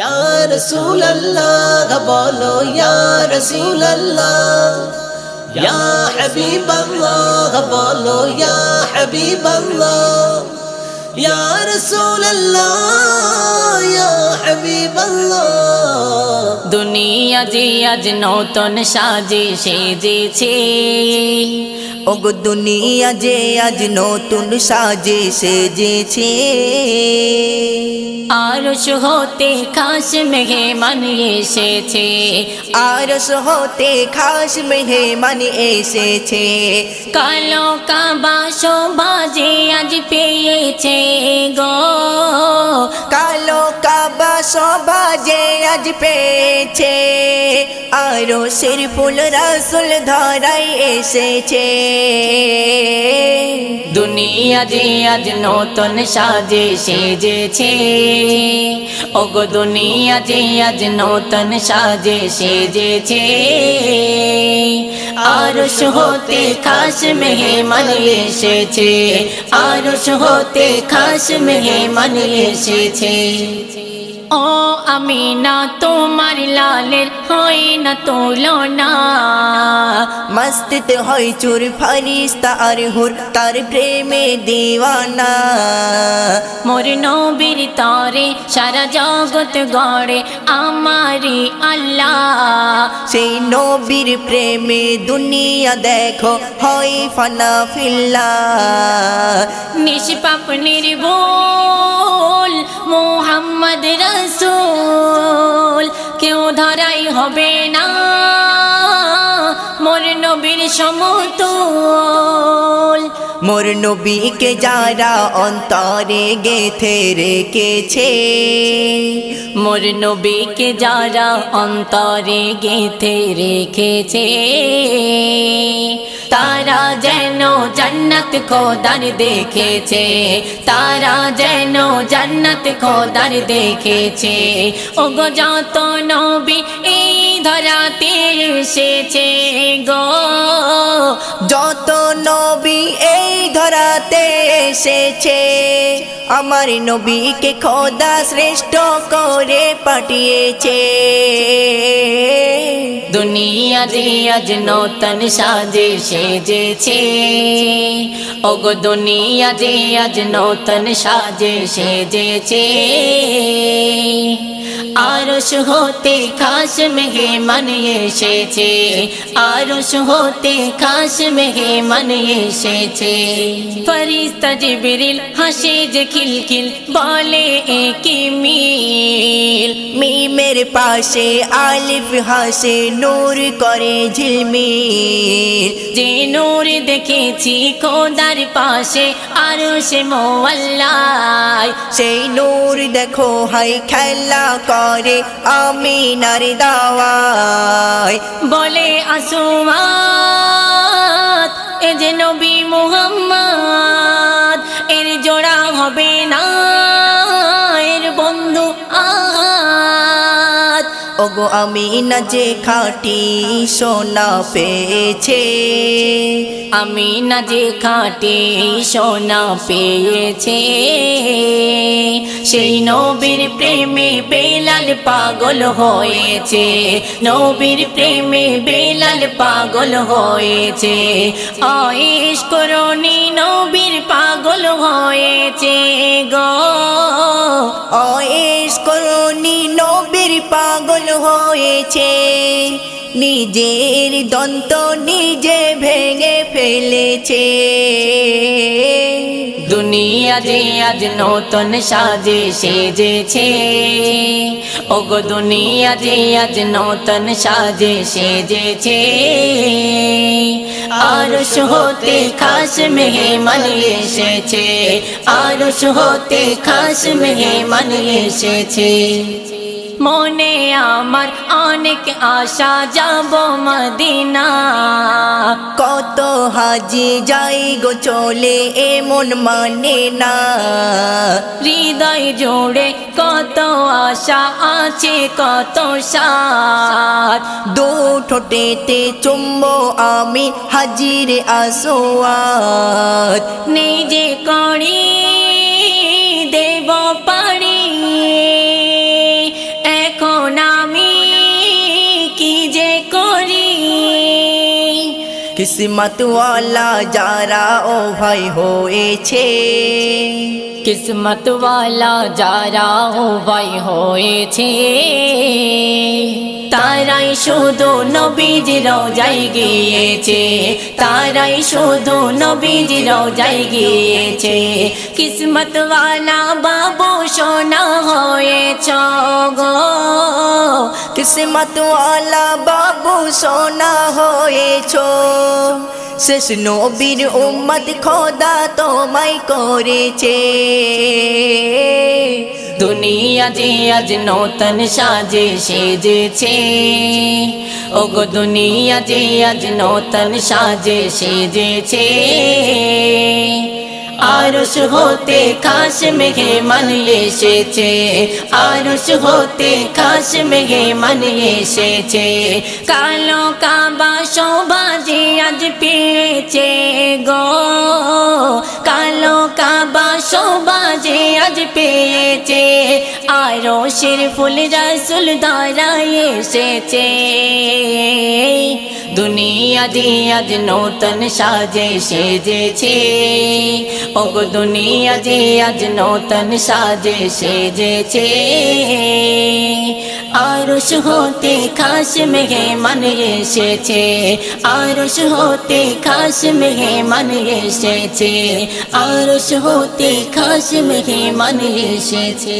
ইয়া রাসূলুল্লাহ বলো ইয়া রাসূলুল্লাহ ইয়া বলো ইয়া ইয়া রাসূলুল্লাহ ইয়া হাবিবাল্লাহ দুনিয়া যে আজ নতুন সাজে সেজেছে। ওগো দুনিয়া যে আজ নতুন সাজে সেজেছে। আর হতে খাস মেহমান এসেছে। আর হতে খাস মেহমান এসেছে। কালো কাবা শোভাজে আজ পেয়েছে গো। কালো সবাজে আজ পেয়েছে, আরও শির ফুল রাসুল ধরাই এসেছে। দুনিয়া যে আজ নতুন সাজে সেজেছে, ওগো দুনিয়া যে আজ নতুন সাজে সেজেছে। আরশ হতে খাস মেহমান এসেছে, আরশ হতে খাস মেহমান এসেছে। ও আমি না তোমার লালের হয় না তুলনা। মস্তিতে হয় চুর ফারিস্তা আর হুর তার প্রেমে দিওয়ানা। মোর নবীর তরে সারা জগৎ গড়ে আমারি আল্লাহ। সেই নবীর প্রেমে দুনিয়া দেখো হয় ফানা ফিল্লা। নিষ্পাপ নির্ভুল মোহাম্মদ রসুল কেউ ধরাই হবে না। মোর নবীর সমতুল। মোর নবীকে যারা অন্তরে গেথে রেখেছে মোর নবীকে যারা অন্তরে গেঁথে রেখেছে তারা যেন জান্নাত খোদার দেখেছে। তারা যেন জান্নাত খোদার দেখেছে। ও গো যত নবী এই ধরাতে এসেছে গো। যত নবী এই ধরাতে এসেছে, আমার নবীকে খোদা শ্রেষ্ঠ করে পাঠিয়েছে। দুনিয়া আজ নতুন সাজে সেজেছে। ওগো দুনিয়া আজ নতুন সাজে সেজেছে। আরশ হতে খাস মেহমান এসেছে। আরশ হতে খাস মেহমান এসেছে। ফরিস্তা জিবরিল হাসে যে খিলখিল বলে একি মিল? মিমের পাশে আলিফ হাসে নূর করে ঝিলমিল। যে নূর দেখেছি খোদার পাশে আরও সে মোয়াল্লায়। সেই নূর দেখো হাই খেলা করে আমিনার দাওয়ায়। বলে আসুমাত এ যে নবী মুহাম্মদ আমি না যে খাটি সোনা পেয়েছে। আমি না যে খাটে সোনা পেয়েছে। সেই নবীর প্রেমে বেলাল পাগল হয়েছে। নবীর প্রেমে বেলাল পাগল হয়েছে। আয়েশ করণী নবীর পাগল হয়েছে গ। করণী নবীর পাগল হয়েছে। নিজের দন্ত নিজে ভেঙে ফেলেছে। দুনিয়া যে আজ নতুন সাজে সেজেছে। ওগো, দুনিয়া যে আজ নতুন সাজে সেজেছে। আরশ হতে খাস মেহমান এসেছে। আরশ হতে খাস মেহমান এসেছে। মনে আমার অনেক আশা, যাব মদিনা। কত হাজি যাই গো চলে, এমন মানে না। হৃদয় জোড়ে কত আশা, আছে কত সাত দু ঠোঁটেতে চুম্ব আমি হাজির আসোয়াত নিজে করি, দেব পারি কিসমতওয়ালা যারা ও ভাই হয়েছে কিসমত ওয়ালা যারা ও ভাই হয়েছে তারাই শুধু নবীজ রোজাই গিয়েছে তারাই শুধু নবীজ রোজাই গিয়েছে কিসমত ওয়ালা বাবু সোনা হয়েছ গো কিসমতওয়ালা বাবু সোনা হয়েছ। শেষ নবীর উম্মত খোদা তোমায় করেছে। দুনিয়া যে আজ নূতন সাজে সেজেছে, ওগো দুনিয়া যে আজ নূতন সাজে সেজেছে। আরশ হতে খাস মেঘে মন এসেছে। আরশ হতে খাস মেঘে মন এসেছে। কালো কাবা শোভা যে আজ পেয়েছে গো। কালো কাবা শোভা যে আজ পেয়েছে। আরও শির ফুল রসুল দাঁড়ায় এসেছে। দুনিয়া আজ নূতন সাজে সেজেছে। ওগো দুনিয়া আজ নূতন সাজে সেজেছে। আরশ হতে খাস মেঘে মন এসেছে। আরশ হতে খাস মেঘে মন এসেছে। আরশ হতে খাস মেঘে মন এসেছে।